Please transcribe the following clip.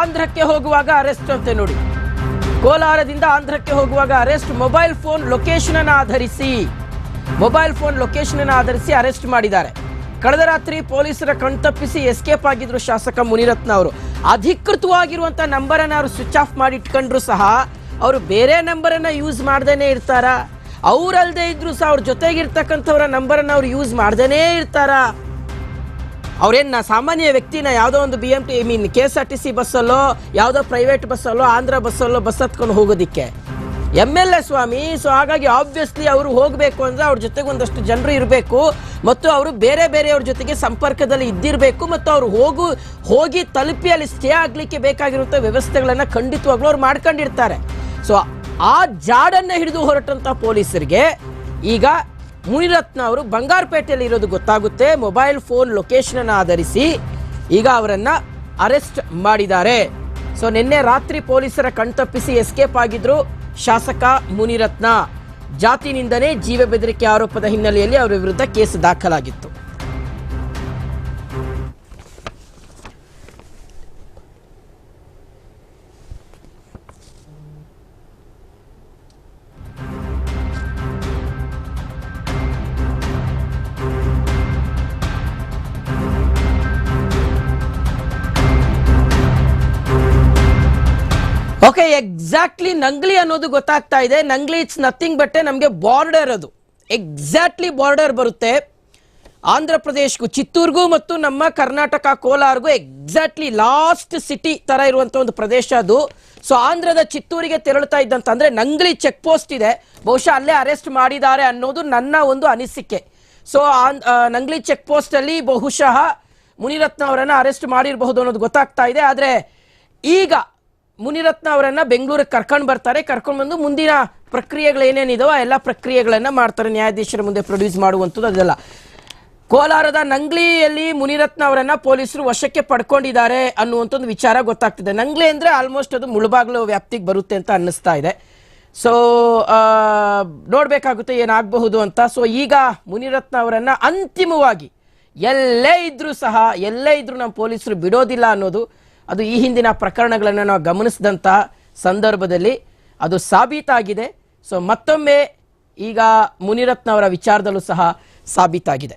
ಆಂಧ್ರಕ್ಕೆ ಹೋಗುವಾಗ ಅರೆಸ್ಟ್ ಅಂತೆ ನೋಡಿ. ಕೋಲಾರದಿಂದ ಆಂಧ್ರಕ್ಕೆ ಹೋಗುವಾಗ ಅರೆಸ್ಟ್ ಮೊಬೈಲ್ ಫೋನ್ ಲೊಕೇಶನ್ ಆಧರಿಸಿ ಮೊಬೈಲ್ ಫೋನ್ ಲೊಕೇಶನ್ ಆಧರಿಸಿ ಅರೆಸ್ಟ್ ಮಾಡಿದ್ದಾರೆ. ಕಳೆದ ರಾತ್ರಿ ಪೊಲೀಸರ ಕಣ್ತಪ್ಪಿಸಿ ಎಸ್ಕೇಪ್ ಆಗಿದ್ರು ಶಾಸಕ ಮುನಿರತ್ನ ಅವರು. ಅಧಿಕೃತವಾಗಿರುವಂತ ನಂಬರ್ ಅನ್ನ ಅವರು ಸ್ವಿಚ್ ಆಫ್ ಮಾಡಿ ಇಟ್ಕೊಂಡ್ರು ಸಹ ಅವರು ಬೇರೆ ನಂಬರ್ ಅನ್ನ ಯೂಸ್ ಮಾಡ್ದೇನೆ ಇರ್ತಾರ? ಅವರಲ್ಲದೆ ಇದ್ರು ಸಹ ಅವ್ರ ಜೊತೆಗಿರ್ತಕ್ಕಂಥವ್ರ ನಂಬರ್ ಅನ್ನ ಅವ್ರು ಯೂಸ್ ಮಾಡ್ದೇನೆ ಇರ್ತಾರ? ಅವ್ರೇನು ಸಾಮಾನ್ಯ ವ್ಯಕ್ತಿನ ಯಾವುದೋ ಒಂದು B M T I mean K S R T C ಬಸ್ಸಲ್ಲೋ, ಯಾವುದೋ ಪ್ರೈವೇಟ್ ಬಸ್ಸಲ್ಲೋ, ಆಂಧ್ರ ಬಸ್ಸಲ್ಲೋ ಬಸ್ ಹತ್ಕೊಂಡು ಹೋಗೋದಿಕ್ಕೆ. ಎಂ ಎಲ್ ಎ ಸ್ವಾಮಿ ಸೊ ಹಾಗಾಗಿ ಆಬ್ವಿಯಸ್ಲಿ ಅವರು ಹೋಗಬೇಕು ಅಂದರೆ ಅವ್ರ ಜೊತೆಗೆ ಒಂದಷ್ಟು ಜನರು ಇರಬೇಕು ಮತ್ತು ಅವರು ಬೇರೆ ಬೇರೆಯವ್ರ ಜೊತೆಗೆ ಸಂಪರ್ಕದಲ್ಲಿ ಇದ್ದಿರಬೇಕು ಮತ್ತು ಅವರು ಹೋಗು, ಹೋಗಿ ತಲುಪಿ ಅಲ್ಲಿ ಸ್ಟೇ ಆಗಲಿಕ್ಕೆ ಬೇಕಾಗಿರುವಂಥ ವ್ಯವಸ್ಥೆಗಳನ್ನು ಖಂಡಿತವಾಗ್ಲೂ ಅವ್ರು ಮಾಡ್ಕೊಂಡಿರ್ತಾರೆ. ಸೊ ಆ ಜಾಡನ್ನು ಹಿಡಿದು ಹೊರಟಂಥ ಪೊಲೀಸರಿಗೆ ಈಗ ಮುನಿರತ್ನ ಅವರು ಬಂಗಾರಪೇಟೆಯಲ್ಲಿ ಇರೋದು ಗೊತ್ತಾಗುತ್ತೆ. ಮೊಬೈಲ್ ಫೋನ್ ಲೊಕೇಶನ್ ಆಧರಿಸಿ ಈಗ ಅವರನ್ನ ಅರೆಸ್ಟ್ ಮಾಡಿದ್ದಾರೆ. ಸೊ ನಿನ್ನೆ ರಾತ್ರಿ ಪೊಲೀಸರ ಕಣ್ತಪ್ಪಿಸಿ ಎಸ್ಕೇಪ್ ಆಗಿದ್ರು ಶಾಸಕ ಮುನಿರತ್ನ. ಜಾತಿನಿಂದನೇ ಜೀವ ಬೆದರಿಕೆ ಆರೋಪದ ಹಿನ್ನೆಲೆಯಲ್ಲಿ ಅವರ ವಿರುದ್ಧ ಕೇಸ್ ದಾಖಲಾಗಿತ್ತು. ಓಕೆ ಎಕ್ಸಾಕ್ಟ್ಲಿ ನಂಗ್ಲಿ ಅನ್ನೋದು ಗೊತ್ತಾಗ್ತಾ ಇದೆ. ನಂಗ್ಲಿ ಇಟ್ಸ್ ನಥಿಂಗ್ ಬಟ್ ನಮಗೆ ಬಾರ್ಡರ್ ಅದು. ಎಕ್ಸಾಕ್ಟ್ಲಿ ಬಾರ್ಡರ್ ಬರುತ್ತೆ. ಆಂಧ್ರ ಪ್ರದೇಶ್ಗೂ, ಚಿತ್ತೂರ್ಗೂ ಮತ್ತು ನಮ್ಮ ಕರ್ನಾಟಕ, ಕೋಲಾರ್ಗೂ ಎಕ್ಸಾಕ್ಟ್ಲಿ ಲಾಸ್ಟ್ ಸಿಟಿ ತರ ಇರುವಂಥ ಒಂದು ಪ್ರದೇಶ ಅದು. ಸೊ ಆಂಧ್ರದ ಚಿತ್ತೂರಿಗೆ ತೆರಳುತ್ತಾ ಇದ್ದಂತಂದರೆ ನಂಗ್ಲಿ ಚೆಕ್ ಪೋಸ್ಟ್ ಇದೆ. ಬಹುಶಃ ಅಲ್ಲೇ ಅರೆಸ್ಟ್ ಮಾಡಿದ್ದಾರೆ ಅನ್ನೋದು ನನ್ನ ಒಂದು ಅನಿಸಿಕೆ. ಸೊ ನಂಗ್ಲಿ ಚೆಕ್ ಪೋಸ್ಟ್ ಅಲ್ಲಿ ಬಹುಶಃ ಮುನಿರತ್ನ ಅವರನ್ನ ಅರೆಸ್ಟ್ ಮಾಡಿರಬಹುದು ಅನ್ನೋದು ಗೊತ್ತಾಗ್ತಾ ಇದೆ. ಆದ್ರೆ ಈಗ ಮುನಿರತ್ನ ಅವರನ್ನ ಬೆಂಗಳೂರಿಗೆ ಕರ್ಕೊಂಡು ಬರ್ತಾರೆ. ಕರ್ಕೊಂಡು ಬಂದು ಮುಂದಿನ ಪ್ರಕ್ರಿಯೆಗಳು ಏನೇನಿದಾವೋ ಆ ಎಲ್ಲ ಪ್ರಕ್ರಿಯೆಗಳನ್ನ ಮಾಡ್ತಾರೆ. ನ್ಯಾಯಾಧೀಶರ ಮುಂದೆ ಪ್ರೊಡ್ಯೂಸ್ ಮಾಡುವಂಥದ್ದು ಅದೆಲ್ಲ. ಕೋಲಾರದ ನಂಗ್ಲಿಯಲ್ಲಿ ಮುನಿರತ್ನ ಅವರನ್ನ ಪೊಲೀಸರು ವಶಕ್ಕೆ ಪಡ್ಕೊಂಡಿದ್ದಾರೆ ಅನ್ನುವಂಥದ್ದು ವಿಚಾರ ಗೊತ್ತಾಗ್ತಿದೆ. ನಂಗ್ಲಿ ಅಂದರೆ ಆಲ್ಮೋಸ್ಟ್ ಅದು ಮುಳುಬಾಗ್ಲು ವ್ಯಾಪ್ತಿಗೆ ಬರುತ್ತೆ ಅಂತ ಅನ್ನಿಸ್ತಾ ಇದೆ. ಸೊ ನೋಡಬೇಕಾಗುತ್ತೆ ಏನಾಗಬಹುದು ಅಂತ. ಸೊ ಈಗ ಮುನಿರತ್ನ ಅವರನ್ನು ಅಂತಿಮವಾಗಿ ಎಲ್ಲೇ ಇದ್ರೂ ಸಹ, ಎಲ್ಲೇ ಇದ್ರೂ ನಮ್ಮ ಪೊಲೀಸರು ಬಿಡೋದಿಲ್ಲ ಅನ್ನೋದು ಅದು ಈ ಹಿಂದಿನ ಪ್ರಕರಣಗಳನ್ನು ನಾವು ಗಮನಿಸಿದಂಥ ಸಂದರ್ಭದಲ್ಲಿ ಅದು ಸಾಬೀತಾಗಿದೆ. ಸೊ ಮತ್ತೊಮ್ಮೆ ಈಗ ಮುನಿರತ್ನವರ ವಿಚಾರದಲ್ಲೂ ಸಹ ಸಾಬೀತಾಗಿದೆ.